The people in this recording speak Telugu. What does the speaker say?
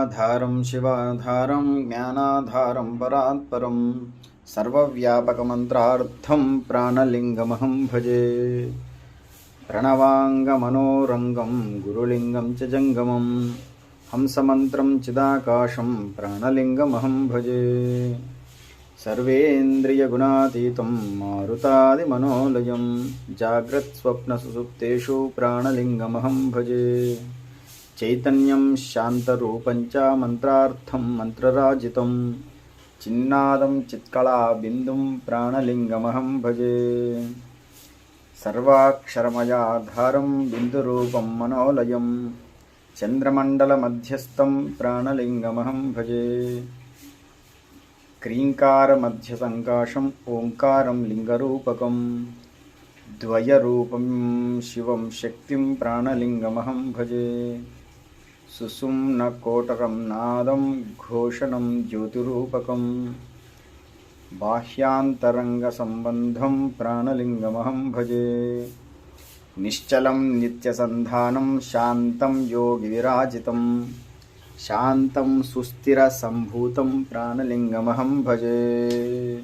నిరాధారం శివాధారం జ్ఞానాధారం పరాత్పరం సర్వవ్యాపకమంత్రార్థం ప్రాణలింగమహం భజే. ప్రణవాంగమనోరంగం గురులింగం చ జంగమం హంసమంత్రం చిదాకాశం ప్రాణలింగమహం భజే. సర్వేంద్రియగుణాతీతం మారుతాదిమనోలయం జాగ్రత్స్వప్నసుసుప్తేషు ప్రాణలింగమహం భజే. చైతన్యం శాంతరూపంచ మంత్రార్థం మంత్రరాజితం. చిన్నాదం చిత్కళా బిందుం ప్రాణలింగమహం భజే. సర్వాక్షరమయాధారం బిందురూపం మనోలయం. చంద్రమండలమధ్యస్థం ప్రాణలింగమహం భజే. క్రీంకారమధ్యసంకాశం ఓంకారం లింగరూపకం. ద్వయరూపం శివం శక్తిం ప్రాణలింగమహం భజే. సుసుమ్నకోటరం నాదం ఘోషణం జ్యోతిరూపకం. బాహ్యాంతరంగసంబంధం ప్రాణలింగమహం భజే. నిశ్చలం నిత్యసంధానం శాంతం యోగి విరాజితం. శాంతం సుస్థిర సంభూతం ప్రాణలింగమహం భజే.